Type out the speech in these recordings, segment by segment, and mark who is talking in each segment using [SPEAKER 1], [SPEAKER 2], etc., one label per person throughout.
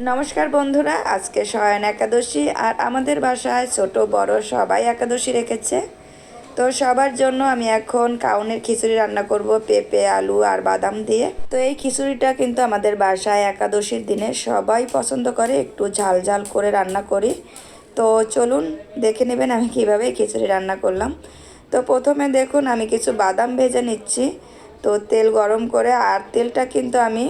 [SPEAKER 1] নমস্কার বন্ধুরা, আজকে শয়ন একাদশী আর আমাদের বাসায় ছোট বড় সবাই একাদশী রেখেছে। তো সবার জন্য আমি এখন কাউনের খিচুড়ি রান্না করব, পেঁপে, আলু আর বাদাম দিয়ে। তো এই খিচুড়িটা কিন্তু আমাদের বাসায় একাদশীর দিনে সবাই পছন্দ করে, একটু ঝাল ঝাল করে রান্না করি। তো চলুন, দেখে নেবেন আমি কীভাবে খিচুড়ি রান্না করলাম। তো প্রথমে দেখুন, আমি কিছু বাদাম ভেজে নিচ্ছি। তো তেল গরম করে আর তেলটা কিন্তু আমি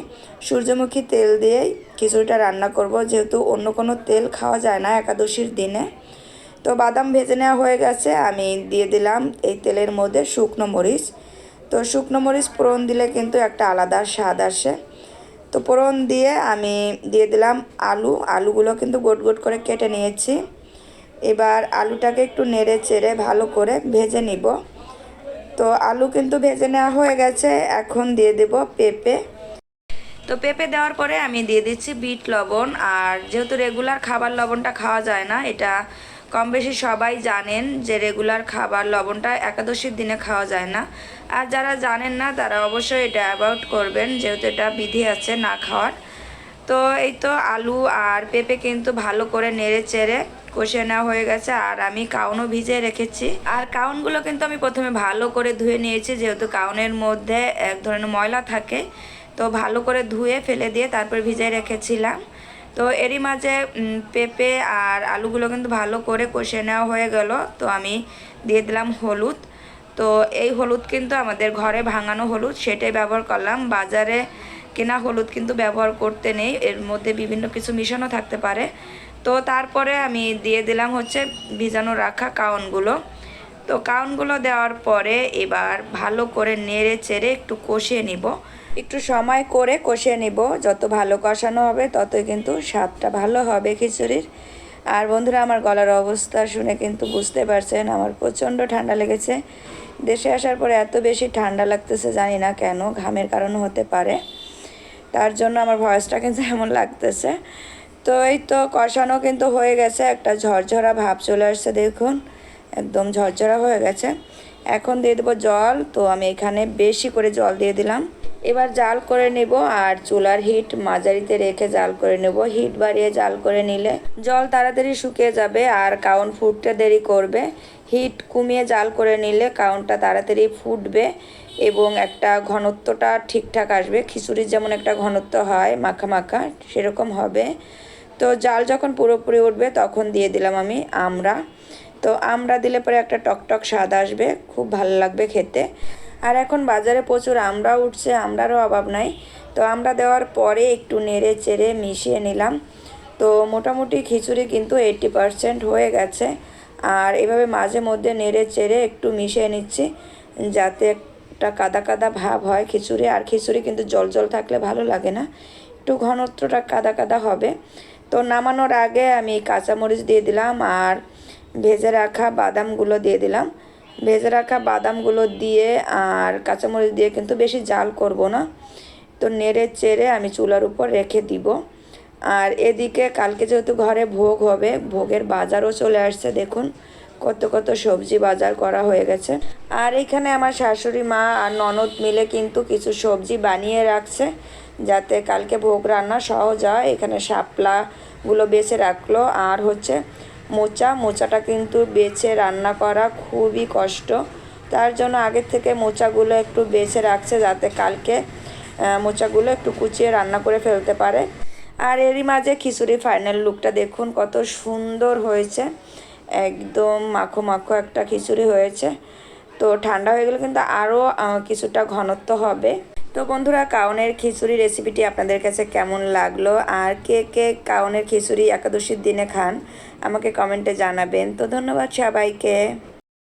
[SPEAKER 1] সূর্যমুখী তেল দিয়েই খিচুড়িটা রান্না করব। যেহেতু অন্য কোনো তেল খাওয়া যায় না একাদশীর দিনে। তো বাদাম ভেজে নেওয়া হয়ে গেছে। আমি দিয়ে দিলাম এই তেলের মধ্যে শুকনো মরিচ। তো শুকনো মরিচ ফোড়ন দিলে কিন্তু একটা আলাদা স্বাদ আসে। তো ফোড়ন দিয়ে আমি দিয়ে দিলাম আলু। আলুগুলো কিন্তু গোট গোট করে কেটে নিয়েছি। এবার আলুটাকে একটু নেড়ে চেড়ে ভালো করে ভেজে নিব। তো আলু কিন্তু ভেজে নেওয়া হয়ে গেছে, এখন দিয়ে দেব পেঁপে। তো পেঁপে দেওয়ার পরে আমি দিয়ে দিচ্ছি বিট লবণ, আর যেহেতু রেগুলার খাবার লবণটা খাওয়া যায় না, এটা কম বেশি সবাই জানেন যে রেগুলার খাবার লবণটা একাদশীর দিনে খাওয়া যায় না। আর যারা জানেন না, তারা অবশ্যই এটা অ্যাভয়েড করবেন, যেহেতু এটা বিধি আছে না খাওয়ার। তো এই তো আলু আর পেঁপে কিন্তু ভালো করে নেড়ে চেড়ে কষিয়ে নেওয়া হয়ে গেছে, আর আমি কাউনও ভিজিয়ে রেখেছি। আর কাউনগুলো কিন্তু আমি প্রথমে ভালো করে ধুয়ে নিয়েছি, যেহেতু কাউনের মধ্যে এক ধরনের ময়লা থাকে, তো ভালো করে ধুয়ে ফেলে দিয়ে তারপর ভিজিয়ে রেখেছিলাম। তো এরই মাঝে পেঁপে আর আলুগুলো কিন্তু ভালো করে কষিয়ে নেওয়া হয়ে গেল, তো আমি দিয়ে দিলাম হলুদ। তো এই হলুদ কিন্তু আমাদের ঘরে ভাঙানো হলুদ, সেটাই ব্যবহার করলাম। বাজারে কেনা হলুদ কিন্তু ব্যবহার করতে নেই, এর মধ্যে বিভিন্ন কিছু মিশানো থাকতে পারে। তো তারপরে আমি দিয়ে দিলাম হচ্ছে ভিজানো রাখা কাউনগুলো। তো কাউনগুলো দেওয়ার পরে এবার ভালো করে নেড়ে চেড়ে একটু কষিয়ে নিব। একটু সময় করে কষিয়ে নিব। যত ভালো কষানো হবে ততই কিন্তু স্বাদটা ভালো হবে খিচুড়ির। আর বন্ধুরা, আমার গলার অবস্থা শুনে কিন্তু বুঝতে পারছেন, আমার প্রচণ্ড ঠান্ডা লেগেছে। দেশে আসার পরে এত বেশি ঠান্ডা লাগতেছে জানি না কেন, ঘামের কারণ হতে পারে। তার জন্য আমার ভয়েসটা কিন্তু এমন লাগতেছে। তো এই তো কষানো কিন্তু হয়ে গেছে, একটা ঝরঝরা ভাব চলে আসছে দেখুন, একদম ঝরঝরা হয়ে গেছে। এখন দিয়ে দেবো জল, তো আমি এখানে বেশি করে জল দিয়ে দিলাম। এবার জাল করে নেব আর চুলার হিট মাঝারিতে রেখে জাল করে নেব। হিট বাড়িয়ে জাল করে নিলে জল তাড়াতাড়ি শুকিয়ে যাবে আর কাউন ফুটতে দেরি করবে। হিট কমিয়ে জাল করে নিলে কাউনটা তাড়াতাড়ি ফুটবে এবং একটা ঘনত্বটা ঠিকঠাক আসবে। খিচুড়ির যেমন একটা ঘনত্ব হয়, মাখা মাখা, সেরকম হবে। তো জাল যখন পুরোপুরি উঠবে, তখন দিয়ে দিলাম আমি আমরা তো আমরা দিলে পরে একটা টকটক স্বাদ আসবে, খুব ভালো লাগবে খেতে। আর এখন বাজারে প্রচুর আমরা উঠছে আমরারও অভাব নাই। তো আমরা দেওয়ার পরে একটু নেড়ে চেড়ে মিশিয়ে নিলাম। তো মোটামুটি খিচুড়ি কিন্তু এইটটি পারসেন্ট হয়ে গেছে। আর এভাবে মাঝে মধ্যে নেড়ে চেড়ে একটু মিশিয়ে নিচ্ছি, যাতে একটা কাদা কাদা ভাব হয় খিচুড়ি। আর খিচুড়ি কিন্তু জল জল থাকলে ভালো লাগে না। একটু ঘনত্বটা কাদা কাদা হবে। তো নামানোর আগে আমি কাঁচামরিচ দিয়ে দিলাম আর ভেজে রাখা বাদামগুলো দিয়ে দিলাম। ভেজে রাখা বাদামগুলো দিয়ে আর কাঁচামরিচ দিয়ে কিন্তু বেশি জাল করব না। তো নেড়ে চেড়ে আমি চুলার উপর রেখে দিব। আর এদিকে কালকে যেহেতু ঘরে ভোগ হবে, ভোগের বাজারও চলে আসছে দেখুন। কত কত সবজি বাজার করা হয়ে গেছে। আর এখানে আমার শাশুড়ি মা আর ননদ মিলে কিন্তু কিছু সবজি বানিয়ে রাখছে, যাতে কালকে ভোগ রান্না সহজ হয়। এখানে শাপলাগুলো বেছে রাখল। আর হচ্ছে মোচা, মোচাটা কিন্তু বেছে রান্না করা খুবই কষ্ট। তার জন্য আগের থেকে মোচাগুলো একটু বেছে রাখছে, যাতে কালকে মোচাগুলো একটু কুচিয়ে রান্না করে ফেলতে পারে। আর এরই মাঝে খিচুড়ি ফাইনাল লুকটা দেখুন, কত সুন্দর হয়েছে। একদম মাখো মাখো একটা খিচুড়ি হয়েছে। তো ঠান্ডা হয়ে গেলে কিন্তু আরও কিছুটা ঘনত্ব হবে। তো বন্ধুরা, কাউনের খিচুড়ি রেসিপিটি আপনাদের কাছে কেমন লাগল? আর কে কে কাউনের খিচুড়ি একাদশীর দিনে খান, আমাকে কমেন্টে জানাবেন। তো ধন্যবাদ সবাইকে।